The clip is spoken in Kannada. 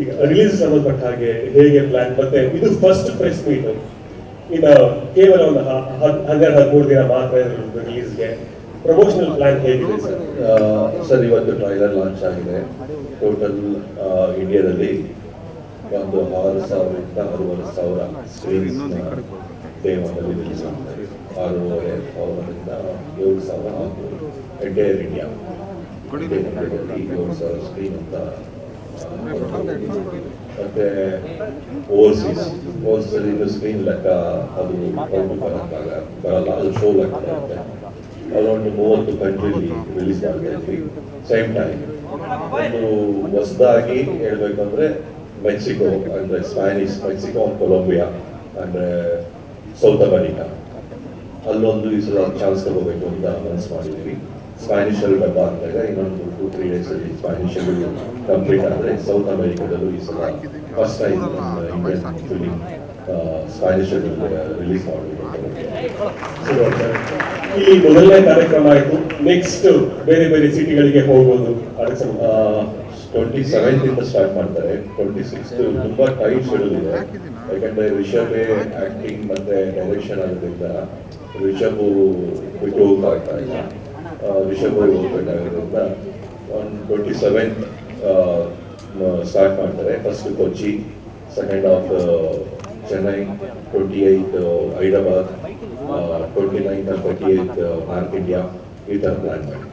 ಈಗ ರಿಲೀಸ್ ಸಂಬಂಧಪಟ್ಟ ಹಾಗೆ ಹೇಗೆ ಪ್ಲಾನ್ ಮತ್ತೆ ಇದು ಫಸ್ಟ್ ಪ್ರೆಸ್ ಮೀಟ್ ಇನ್ನು ಕೇವಲ ಒಂದು ಹನ್ನೆರಡು ಹದಿಮೂರು ದಿನ ಮಾತ್ರ ರಿಲೀಸ್ಗೆ ಪ್ರಮೋಷನಲ್ ಪ್ಲಾನ್ ಹೇಗಿದೆ ಸರ್? ಇವತ್ತು ಟ್ರೈಲರ್ ಲಾಂಚ್ ಆಗಿದೆ. ಟೋಟಲ್ ಇಂಡಿಯಾದಲ್ಲಿ ಒಂದು ಆರು ಸಾವಿರದಿಂದ ಆರೂವರೆ ಸಾವಿರ ಸ್ಕ್ರೀನ್ಸ್ ದೇವದಲ್ಲಿ ರಿಲೀಸ್ ಆಗ್ತದೆ ಆರೂವರೆ ಸಾವಿರದಿಂದ ಏಳು ಸಾವಿರ ಎಂಟೈರ್ ಇಂಡಿಯಾ ಏಳು ಸಾವಿರ ಸ್ಕ್ರೀನ್ ಅಂತ ಮತ್ತೆ ಓವರ್ಸೀಸ್ ಓವರ್ಸೀಸ್ ಇದು ಸ್ಕ್ರೀನ್ ಲೆಕ್ಕ ಬರಲ್ಲ, ಅದು ಶೋ ಲೆಕ್ಕ ಬರುತ್ತೆ. ಅರೌಂಡ್ ಮೂವತ್ತು ಕಂಟ್ರಿಲಿ ಟೈಮ್ ಒಂದು ಹೊಸದಾಗಿ ಹೇಳ್ಬೇಕಂದ್ರೆ ಮೆಕ್ಸಿಕೋ, ಅಂದ್ರೆ ಸ್ಪ್ಯಾನಿಷ್ ಮೆಕ್ಸಿಕೋ ಕೊಲಂಬಿಯಾ ಅಂದ್ರೆ ಸೌತ್ ಅಮೆರಿಕಾ. ಅಲ್ಲೊಂದು ಈ ಚಾನ್ಸ್ ತಗೋಬೇಕು ಅಂತ ಮನಸ್ಸು ಮಾಡಿದ್ದೀವಿ. ಸ್ಪ್ಯಾನಿಷ್ ಅಲ್ಲಿ ಡಬ್ಬ ಅಂದಾಗ ಇನ್ನೊಂದು ಟೂ ತ್ರೀ ಡೇಸ್ ಅಲ್ಲಿ ಸ್ಪ್ಯಾನಿಷ್ ಅಲ್ಲಿ ಕಂಪ್ಲೀಟ್ ಆದ್ರೆ ಸೌತ್ ಅಮೆರಿಕಾದಲ್ಲೂ ಈ ಸಲ ಫಸ್ಟ್ ಟೈಮ್ ಇಂಡಿಯನ್ ಸ್ಪ್ಯಾನಿಷ್ ಅಲ್ಲಿ ರಿಲೀಸ್ ಮಾಡಬೇಕು ಈ ಇಲ್ಲಿ ಮೊದಲನೇ ಕಾರ್ಯಕ್ರಮ ಆಯ್ತು. ನೆಕ್ಸ್ಟ್ ಬೇರೆ ಬೇರೆ ಸಿಟಿಗಳಿಗೆ ಹೋಗೋದು. ಟ್ವೆಂಟಿ ಸೆವೆಂತ್ ಇಂದ ಸ್ಟಾರ್ಟ್ ಮಾಡ್ತಾರೆ. ಟ್ವೆಂಟಿ ಸಿಕ್ಸ್ ತುಂಬಾ ಟೈಮ್ ಶೆಡ್ಯೂಲ್ ಇದೆ. ಯಾಕಂದ್ರೆ ರಿಷಬೇ ಆಕ್ಟಿಂಗ್ ಮತ್ತೆ ಡೈರೆಕ್ಷನ್ ಆಗೋದ್ರಿಂದ ರಿಷಬ್ ಬಿಟ್ಟು ಹೋಗ್ತಾ ಇಲ್ಲ ಆ, ರಿಷಬ್ ಅವ್ರು ಹೋಗ್ಬೇಕಾಗೋದ್ರಿಂದ ಒಂದು ಟ್ವೆಂಟಿ ಸೆವೆಂತ್ ಸ್ಟಾರ್ಟ್ ಮಾಡ್ತಾರೆ first Kochi second of Chennai twenty eighth Hyderabad twenty ninth twenty eighth north India ಈ ಥರ ಪ್ಲ್ಯಾನ್ ಮಾಡಿ